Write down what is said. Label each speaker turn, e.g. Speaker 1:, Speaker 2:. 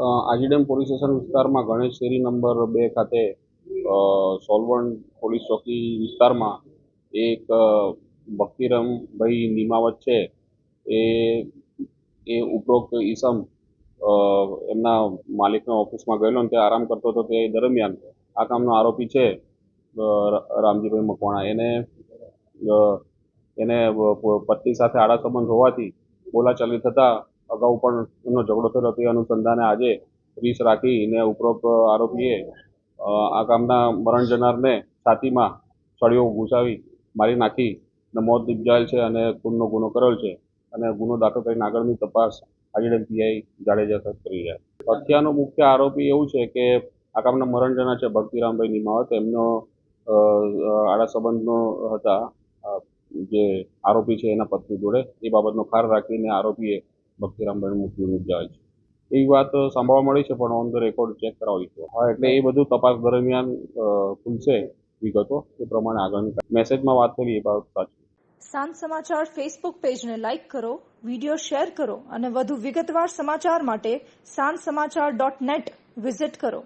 Speaker 1: આજીડેમ police station વિસ્તારમાં ગણેશ શેરી number બે ખાતે સોલવણ પોલીસ ચોકી વિસ્તારમાં એક ભક્તિરામભાઈ નિમાવત છે. એ એ ઉપરોક્ત ઈસમ એમના માલિકના ઓફિસમાં ગયેલો ને તે આરામ કરતો હતો તે દરમિયાન આ કામનો આરોપી છે રામજીભાઈ મકવાણા. એને એને પત્ની સાથે આડા સંબંધ હોવાથી બોલાચાલી થતા અગાઉ પણ એમનો ઝઘડો થયેલો તે અનુસંધાને આજે રીસ રાખીને ઉપરોક્ત આરોપીએ આ કામના મરણ જનારને છાતીમાં સળીઓ ઘૂસાવી મારી નાખી અને મોત નિપજાયેલ છે અને ખૂનનો ગુનો કરેલ છે અને ગુનો દાખલ કરીને આગળની તપાસ આજે પીઆઈ જાડેજા સાહેબ કરી રહ્યા હત્યાનો મુખ્ય આરોપી એવું છે કે આ કામના મરણ જનાર છે ભક્તિરામભાઈ નિમાવત. એમનો આડા સંબંધનો હતા. જે આરોપી છે એના પત્ની જોડે. એ બાબતનો ખાર રાખીને આરોપીએ ભક્તિરામભાઈનું મૃત્યુ જાય છે. એવી વાત સાંભળવા મળી છે પણ ઓન ધ રેકોર્ડ ચેક કરાવી છે. હા એટલે એ બધું તપાસ દરમિયાન ખુલશે વિગતો એ પ્રમાણે આગળની મેસેજમાં વાત કરી એ બાબત સાચી.
Speaker 2: સાંજ સમાચાર ફેસબુક પેજને લાઇક કરો વીડિયો શેર કરો અને વધુ વિગતવાર સમાચાર માટે સાંજ સમાચાર ડોટ નેટ વિઝિટ કરો.